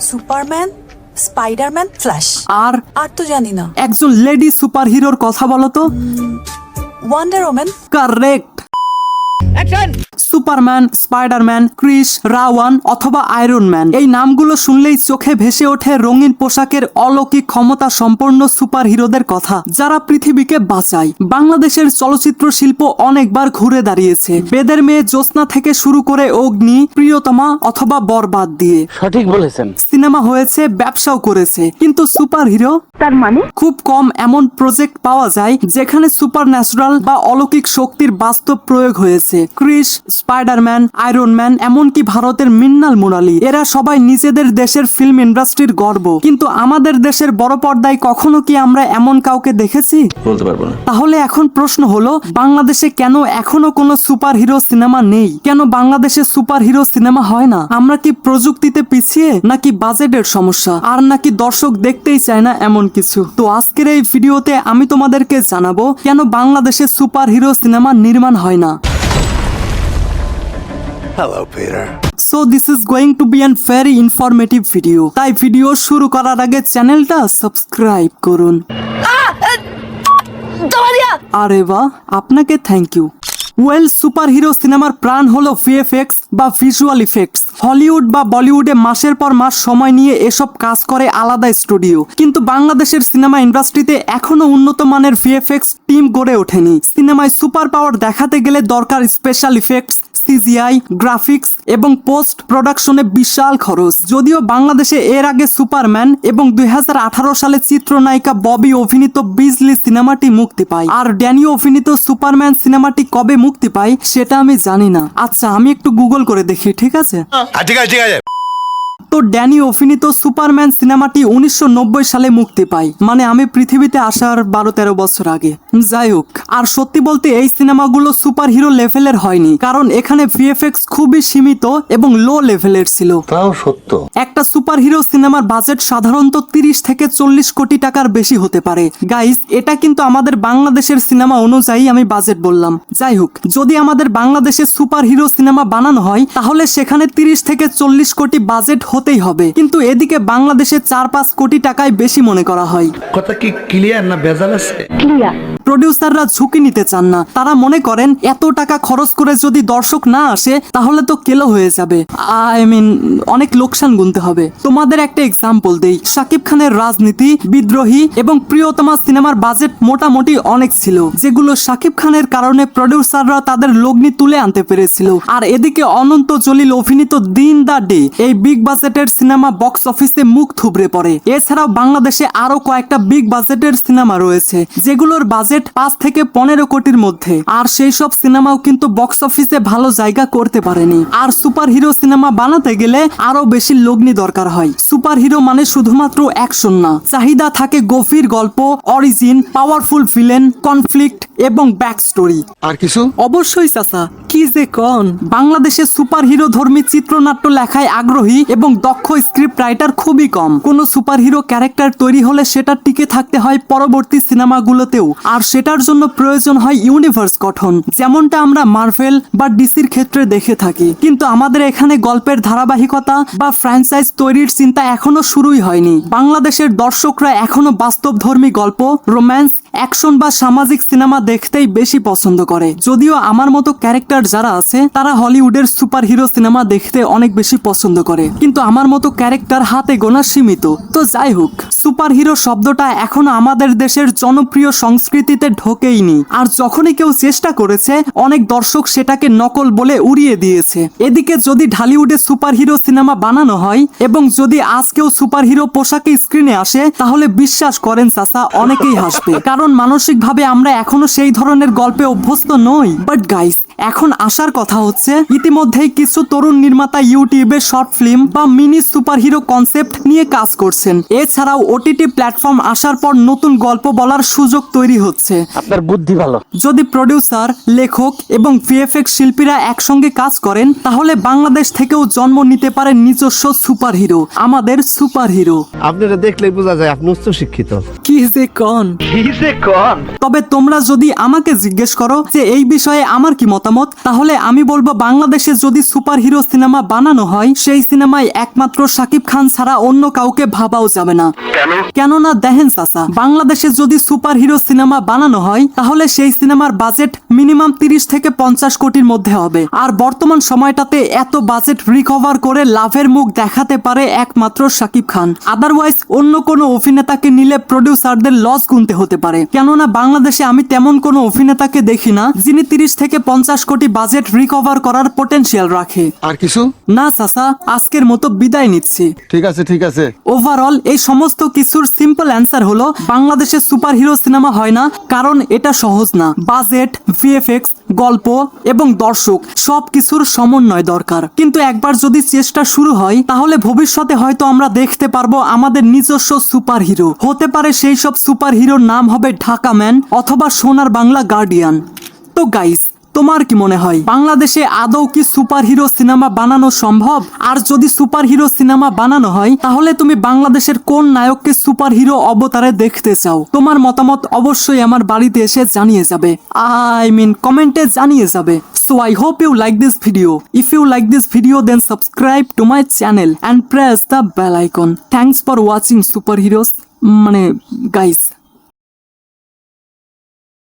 Superman Spiderman Flash. আর? আর তো জানি না। একজন লেডি সুপার হিরোর কথা বলো তো। Wonder Woman correct. Superman Spiderman Krrish RaOne অথবা আয়রন ম্যান। এই নামগুলো শুনলেই চোখে ভেসে ওঠে রঙিন পোশাকের অলৌকিক ক্ষমতা সম্পন্ন সুপার হিরোদের কথা যারা পৃথিবীকে বাঁচায়। বাংলাদেশের চলচ্চিত্র শিল্প অনেকবার ঘুরে দাঁড়িয়েছে। বেদের মেয়ে জ্যোৎস্না থেকে শুরু করে অগ্নি প্রিয়তমা অথবা বরবাদ দিয়ে। সঠিক বলেছেন। সিনেমা হয়েছে ব্যবসাও করেছে কিন্তু সুপার হিরো তার মানে? খুব কম এমন প্রজেক্ট পাওয়া যায় যেখানে সুপার ন্যাচারাল বা অলৌকিক শক্তির বাস্তব প্রয়োগ হয়েছে। ক্রিস স্পাইডারম্যান আয়রন ম্যান এমনকি ভারতের মিন্নাল মুরালি। এরা সবাই নিজেদের দেশের ফিল্ম ইন্ডাস্ট্রির গর্ব। কিন্তু আমাদের দেশের বড় পর্দায় কখনো কি আমরা এমন কাউকে দেখেছি? বলতে পারব না। তাহলে এখন প্রশ্ন হলো বাংলাদেশে কেন এখনও কোনো সুপার হিরো সিনেমা নেই? কেন বাংলাদেশে সুপার হিরো সিনেমা হয় না? আমরা কি প্রযুক্তিতে পিছিয়ে নাকি বাজেটের সমস্যা? আর নাকি দর্শক দেখতেই চায় না এমন কিছু? তো আজকের এই ভিডিওতে আমি তোমাদেরকে জানাব কেন বাংলাদেশে সুপার হিরো সিনেমা নির্মাণ হয় না? Hello, Peter. So this is going to be an very informative video তাই ভিডিও শুরু করার আগে চ্যানেলটা সাবস্ক্রাইব করুন। আরে বাহ আপনাকে thank you well superhero সিনেমার প্রাণ হলো ভিএফএক্স বা ভিজুয়াল ইফেক্টস হলিউড বা বলিউডে মাসের পর মাস সময় নিয়ে এসব কাজ করে আলাদা স্টুডিও কিন্তু বাংলাদেশের সিনেমা ইন্ডাস্ট্রিতে এখনও উন্নত মানের ভিএফএক্স টিম গড়ে ওঠেনি। সিনেমায় সুপার পাওয়ার দেখাতে গেলে দরকার স্পেশাল ইফেক্টস সিজিআই গ্রাফিক্স এবং পোস্ট প্রোডাকশনে বিশাল খরচ। যদিও বাংলাদেশে এর আগে সুপারম্যান এবং দুই হাজার আঠারো সালে চিত্রনায়িকা ববি অভিনীত বিজলি সিনেমাটি মুক্তি পায়। আর ড্যানি অভিনীত সুপারম্যান সিনেমাটি কবে মুক্তি পায়, সেটা আমি জানি না। আচ্ছা আমি একটু গুগল করে দেখি, ঠিক আছে? ঠিক আছে ঠিক আছে। ড্যানি অভিনীত সুপারম্যান সিনেমাটি উনিশশো নব্বই সালে মুক্তি পায়। মানে আমি পৃথিবীতে আসার বারো তেরো বছর আগে। যাই হোক আর সত্যি বলতে এই সিনেমাগুলো সুপার হিরো লেভেলের হয়নি। কারণ এখানে ভিএফএক্স খুবই সীমিত এবং লো লেভেলের ছিল। তাও সত্য। একটা সুপার হিরো সিনেমার বাজেট সাধারণত তিরিশ থেকে চল্লিশ কোটি টাকার বেশি হতে পারে। গাইস এটা কিন্তু আমাদের বাংলাদেশের সিনেমা অনুযায়ী আমি বাজেট বললাম। যাই হোক যদি আমাদের বাংলাদেশে সুপার হিরো সিনেমা বানানো হয় তাহলে সেখানে তিরিশ থেকে চল্লিশ কোটি বাজেট হতেই হবে। কিন্তু এদিকে বাংলাদেশে চার পাঁচ কোটি টাকায় বেশি মনে করা হয়। কথা কি ক্লিয়ার না ভেজাল আছে? ক্লিয়ার প্রডিউসাররা ঝুঁকি নিতে চান না। তারা মনে করেন, এত টাকা খরচ করে যদি দর্শক না আসে, তাহলে তো কেলো হয়ে যাবে। আই মিন, অনেক লোকসান গুনতে হবে। তোমাদের একটা এক্সাম্পল দেই। শাকিব খানের রাজনীতি, বিদ্রোহী এবং প্রিয়তমা সিনেমার বাজেট মোটামুটি অনেক ছিল, যেগুলো শাকিব খানের কারণে প্রডিউসাররা তাদের লগ্নি তুলে আনতে পেরেছিল। আর এদিকে অনন্ত জলিল অভিনীত দিন দা ডে, এই বিগ বাজেটের সিনেমা বক্স অফিসে মুখ থুবড়ে পড়ে। এছাড়াও বাংলাদেশে আরও কয়েকটা বিগ বাজেটের সিনেমা রয়েছে, যেগুলোর বাজেট পাঁচ থেকে পনেরো কোটির মধ্যে। আর সেই সব সিনেমাও কিন্তু বক্স অফিসে ভালো জায়গা করতে পারেনি। আর সুপার হিরো সিনেমা বানাতে গেলে আরও বেশি লগ্নি দরকার হয়। সুপার হিরো মানে শুধুমাত্র অ্যাকশন না। চাহিদা থাকে গভীর গল্প অরিজিন পাওয়ারফুল ফিলেন কনফ্লিক্ট এবং ব্যাক স্টোরি আর কিছু? অবশ্যই চাচা। যে কন সুপার হিরো ধর্মী চিত্রনাট্য লেখায় আগ্রহী এবং দক্ষ স্ক্রিপ্ট রাইটার খুবই কম। কোন সুপার হিরো ক্যারেক্টার তৈরি হলে সেটা টিকে থাকতে হয় পরবর্তী সিনেমাগুলোতেও। আর সেটার জন্য প্রয়োজন হয় ইউনিভার্স গঠন। যেমনটা আমরা মার্ভেল বা ডিসির ক্ষেত্রে দেখে থাকি। কিন্তু আমাদের এখানে গল্পের ধারাবাহিকতা বা ফ্র্যাঞ্চাইজ তৈরির চিন্তা এখনও শুরুই হয়নি। বাংলাদেশের দর্শকরা এখনও বাস্তবধর্মী গল্প রোম্যান্স অ্যাকশন বা সামাজিক সিনেমা দেখতেই বেশি পছন্দ করে। যদিও আমার মতো ক্যারেক্টার যারা আছে, তারা হলিউডের সুপার হিরো সিনেমা দেখতে অনেক বেশি পছন্দ করে। কিন্তু আমার মতো ক্যারেক্টার হাতে গোনা সীমিত। তো যাই হোক সুপার হিরো শব্দটা এখনও আমাদের দেশের জনপ্রিয় সংস্কৃতিতে ঢোকেইনি। আর যখনই কেউ চেষ্টা করেছে, অনেক দর্শক সেটাকে নকল বলে উড়িয়ে দিয়েছে। এদিকে যদি ঢালিউডে সুপার হিরো সিনেমা বানানো হয়, এবং যদি আজ কেউ সুপার হিরো পোশাকে স্ক্রিনে আসে, তাহলে বিশ্বাস করেন চাচা, অনেকেই হাসবে। কারণ মানসিকভাবে আমরা এখনও সেই ধরনের গল্পে অভ্যস্ত নই। বাট গাইস এখন আসার কথা হচ্ছে ইতিমধ্যেই কিছু তরুণ নির্মাতা ইউটিউবে শর্ট ফিল্ম বা মিনি সুপার হিরো কনসেপ্ট নিয়ে কাজ করছেন। এছাড়াও ওটিটি প্ল্যাটফর্ম আসার পর নতুন গল্প বলার সুযোগ তৈরি হচ্ছে। আপনার বুদ্ধি ভালো। যদি প্রডিউসার লেখক এবং ভিএফএক্স শিল্পীরা একসঙ্গে কাজ করেন তাহলে বাংলাদেশ থেকেও জন্ম নিতে পারে নিজস্ব সুপার হিরো আমাদের সুপার হিরো আপনারা দেখলেই বোঝা যায় আপনি উচ্চ শিক্ষিত। কি যে কন। তবে তোমরা যদি আমাকে জিজ্ঞেস করো যে এই বিষয়ে আমার কি মতামত? মতামত তাহলে আমি বলব বাংলাদেশে যদি সুপার হিরো সিনেমা বানানো হয় সেই সিনেমায় একমাত্র সাকিব খান ছাড়া অন্য কাউকে ভাবাও যাবে না। কেননা দেখেন চাচা বাংলাদেশে যদি সুপার হিরো সিনেমা বানানো হয় তাহলে সেই সিনেমার বাজেট মিনিমাম তিরিশ থেকে পঞ্চাশ কোটির মধ্যে হবে। আর বর্তমান সময়টাতে এত বাজেট রিকভার করে লাভের মুখ দেখাতে পারে একমাত্র শাকিব খান। আদারওয়াইজ অন্য কোনো অভিনেতাকে নিলে প্রডিউসারদের লস গুনতে হতে পারে। কেননা বাংলাদেশে আমি তেমন কোনো অভিনেতাকে দেখি না যিনি তিরিশ থেকে পঞ্চাশ কোটি বাজেট রিকভার করার পোটেনশিয়াল রাখে। আর কিছু? না চাচা আজকের মতো বিদায় নিচ্ছি। ঠিক আছে ঠিক আছে। ওভারঅল এই সমস্ত কিছুর সিম্পল অ্যান্সার হলো বাংলাদেশে সুপার হিরো সিনেমা হয় না কারণ এটা সহজ না। বাজেট ভিএফএক্স, গল্প এবং দর্শক সব কিছুর সমন্বয় দরকার। কিন্তু একবার যদি চেষ্টা শুরু হয়, তাহলে ভবিষ্যতে হয়তো আমরা দেখতে পারব আমাদের নিজস্ব সুপার হিরো হতে পারে সেই সব সুপার হিরোর নাম হবে ঢাকা ম্যান অথবা সোনার বাংলা গার্ডিয়ান। তো গাইস তোমার কি মনে হয়? বাংলাদেশে আদৌ কি সুপার হিরো সিনেমা বানানো সম্ভব? আর যদি সুপার হিরো সিনেমা বানানো হয়, তাহলে তুমি বাংলাদেশের কোন নায়ককে সুপার হিরো অবতারে দেখতে চাও? তোমার মতামত অবশ্যই আমার বাড়িতে এসে জানিয়ে যাবে। আই মিন কমেন্টে জানিয়ে যাবে। So I hope you like this video. If you like this video, then subscribe to my channel and press the bell icon. Thanks for watching super heroes মানে গাইস।